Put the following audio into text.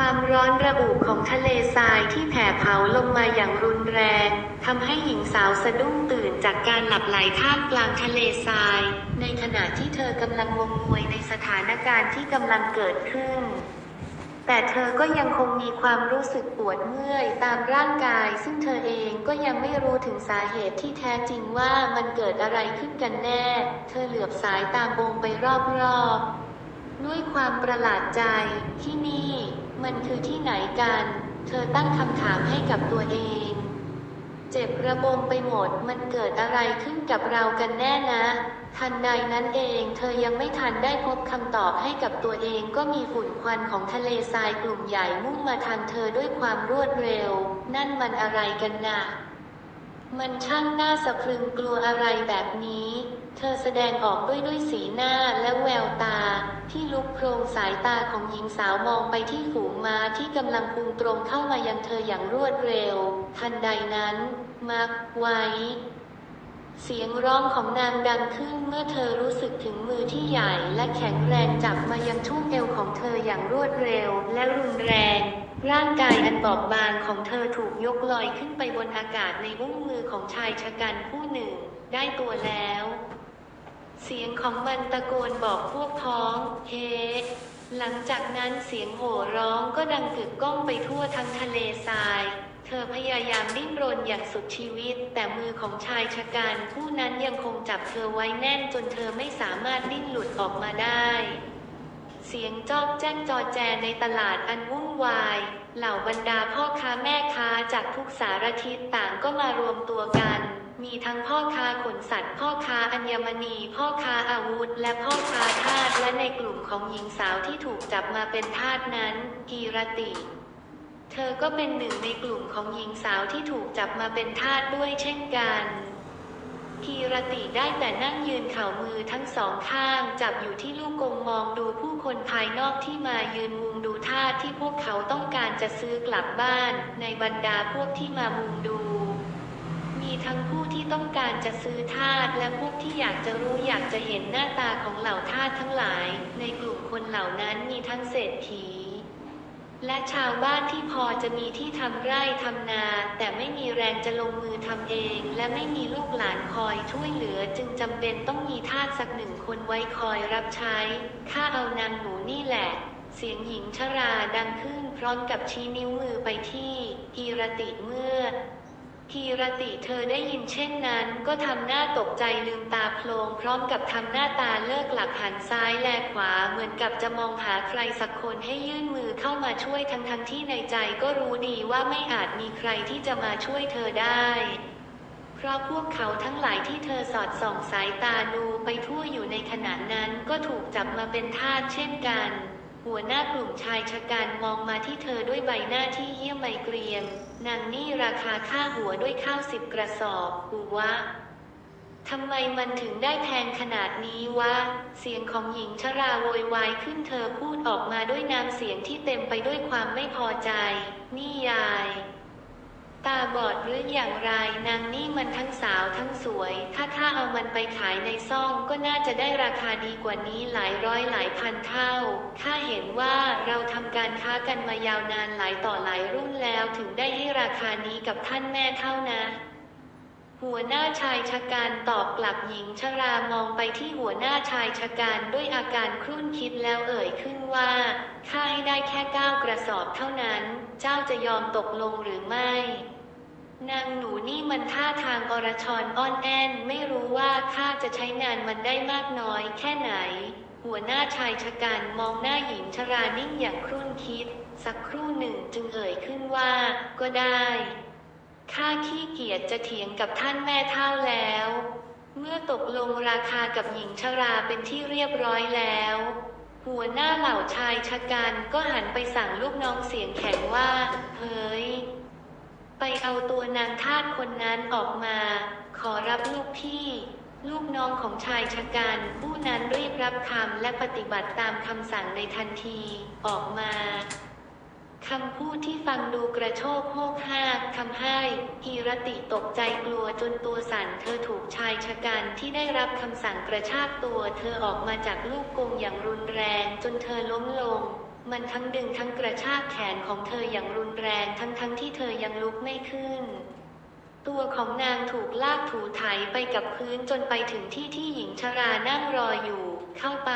ความร้อนระอุของทะเลทรายที่แผ่เผาลงมาอย่างรุนแรงทำให้หญิงสาวสะดุ้งตื่นจากการหลับไหลท่ามกลางทะเลทราย ในขณะที่เธอกำลังงมงวยในสถานการณ์ที่กำลังเกิดขึ้น แต่เธอก็ยังคงมีความรู้สึกปวดเมื่อยตามร่างกาย ซึ่งเธอเองก็ยังไม่รู้ถึงสาเหตุที่แท้จริงว่ามันเกิดอะไรขึ้นกันแน่ เธอเหลือบสายตามองไปรอบๆด้วยความประหลาดใจที่นี่ มันคือที่ไหนกัน เธอตั้งคำถามให้กับตัวเอง เจ็บระบมไปหมด มันเกิดอะไรขึ้นกับเรากันแน่นะทันใดนั้นเองเธอยังไม่ทันได้พบคำตอบให้กับตัวเองก็มีฝุ่นควันของทะเลทรายกลุ่มใหญ่มุ่งมาทางเธอด้วยความรวดเร็ว นั่นมันอะไรกันนะ มันช่างน่าสะพรึงกลัวอะไรแบบนี้ เธอแสดงออกด้วยด้วยสีหน้าและแววตา ที่ลุกโพรงสายตาของหญิงสาวมองไปที่ฝูงม้าที่กำลังพุ่งตรงเข้ามายังเธออย่างรวดเร็ว ทันใดนั้นมักไว้ เสียงร้องของนางดังขึ้นเมื่อเธอรู้สึกถึงมือที่ใหญ่และแข็งแรงจับมายังช่วงเอวของเธออย่างรวดเร็วและรุนแรง ร่างกายอันบอบบางของเธอถูกยกลอยขึ้นไปบนอากาศในอุ้งมือของชายชะกันผู้หนึ่ง ได้ตัวแล้ว เสียงของมันตะโกนบอกพวกพ้อง เฮหลังจากนั้นเสียงโห่ร้องก็ดังกึกก้องไปทั่วทั้งทะเลทราย เธอพยายามดิ้นรนอย่างสุดชีวิต แต่มือของชายชะกันผู้นั้นยังคงจับเธอไว้แน่นจนเธอไม่สามารถดิ้นหลุดออกมาได้ เสียงจอกแจ้งจอแจในตลาดอันวุ่นวาย เหล่าบรรดาพ่อค้าแม่ค้าจากทุกสารทิศต่างก็มารวมตัวกัน มีทั้งพ่อค้าขนสัตว์ พ่อค้าอัญมณี พ่อค้าอาวุธ และพ่อค้าทาสและในกลุ่มของหญิงสาวที่ถูกจับมาเป็นทาสนั้นกีรติ เธอก็เป็นหนึ่งในกลุ่มของหญิงสาวที่ถูกจับมาเป็นทาสด้วยเช่นกัน กีรติได้แต่นั่งยืนเข่ามือทั้งสองข้าง จับอยู่ที่ลูกกงมองดูผู้คนภายนอกที่มายืนมุงดูทาที่พวกเขาต้องการจะซื้อกลับบ้าน ในบรรดาพวกที่มามุงดู มีทั้งผู้ที่ต้องการจะซื้อทาสและพวกที่อยากจะรู้อยากจะเห็นหน้าตาของเหล่าทาสทั้งหลาย ในกลุ่มคนเหล่านั้นมีทั้งเศรษฐี และชาวบ้านที่พอจะมีที่ทำไร่ทำนา แต่ไม่มีแรงจะลงมือทำเอง และไม่มีลูกหลานคอยช่วยเหลือจึงจำเป็นต้องมีทาสสักหนึ่งคนไว้คอยรับใช้ข้าเอานางหนูนี่แหละ เสียงหญิงชราดังขึ้นพร้อมกับชี้นิ้วมือไปที่ กีรติเมื่อ กีรติเธอได้ยินเช่นนั้นก็ทำหน้าตกใจลืมตาโพลงพร้อมกับทำหน้าตาเลิกหลักหันซ้ายแลขวาเหมือนกับจะมองหาใครสักคนให้ยื่นมือเข้ามาช่วยทั้งทั้งที่ในใจก็รู้ดีว่าไม่อาจมีใครที่จะมาช่วยเธอได้ เพราะพวกเขาทั้งหลายที่เธอสอดส่องสายตาดูไปทั่วอยู่ในขณะนั้นก็ถูกจับมาเป็นทาสเช่นกัน หัวหน้ากลุ่มชายชะกันมองมาที่เธอด้วยใบหน้าที่เยี่ยมไมเกรียมนางนี่ราคาค่าหัวด้วยข้าวสิบกระสอบกูวะทำไมมันถึงได้แพงขนาดนี้วะ เสียงของหญิงชราโวยวายขึ้นเธอพูดออกมาด้วยน้ำเสียงที่เต็มไปด้วยความไม่พอใจ นี่ยาย ตาบอดหรืออย่างไรนางนี่มันทั้งสาวทั้งสวย ถ้าข้าเอามันไปขายในซ่องก็น่าจะได้ราคาดีกว่านี้หลายร้อยหลายพันเท่าข้าเห็นว่าเราทำการค้ากันมายาวนานหลายต่อหลายรุ่นแล้วถึงได้ให้ราคานี้กับท่านแม่เท่านะหัวหน้าชายชะกันตอบกลับหญิงชรามองไปที่หัวหน้าชายชะกันด้วยอาการครุ่นคิดแล้วเอ่ยขึ้นว่าข้าให้ได้แค่เก้ากระสอบเท่านั้น เจ้าจะยอมตกลงหรือไม่ นางหนูนี่มันท่าทางอรชรอ้อนแอนไม่รู้ว่าข้าจะใช้งานมันได้มากน้อยแค่ไหน หัวหน้าชายชะกันมองหน้าหญิงชรานิ่งอย่างครุ่นคิด สักครู่หนึ่งจึงเอ่ยขึ้นว่า ก็ได้ข้าขี้เกียจจะเถียงกับท่านแม่เท่าแล้ว เมื่อตกลงราคากับหญิงชราเป็นที่เรียบร้อยแล้ว หัวหน้าเหล่าชายชะกันก็หันไปสั่งลูกน้องเสียงแข็งว่า เฮ้ย ไปเอาตัวนางทาสคนนั้นออกมา ขอรับลูกพี่ ลูกน้องของชายชะกันผู้นั้นรีบรับคำและปฏิบัติตามคำสั่งในทันทีออกมาคำพูดที่ฟังดูกระโชกโฮกฮากทำให้กีรติตกใจกลัวจนตัวสั่นเธอถูกชายชะกันที่ได้รับคำสั่งกระชากตัว เธอออกมาจากลูกกรงอย่างรุนแรงจนเธอล้มลง มันทั้งดึงทั้งกระชากแขนของเธออย่างรุนแรงทั้งทั้งที่เธอยังลุกไม่ขึ้น ตัวของนางถูกลากถูถ่ายไปกับพื้นจนไปถึงที่ที่หญิงชรานั่งรออยู่ เข้าไป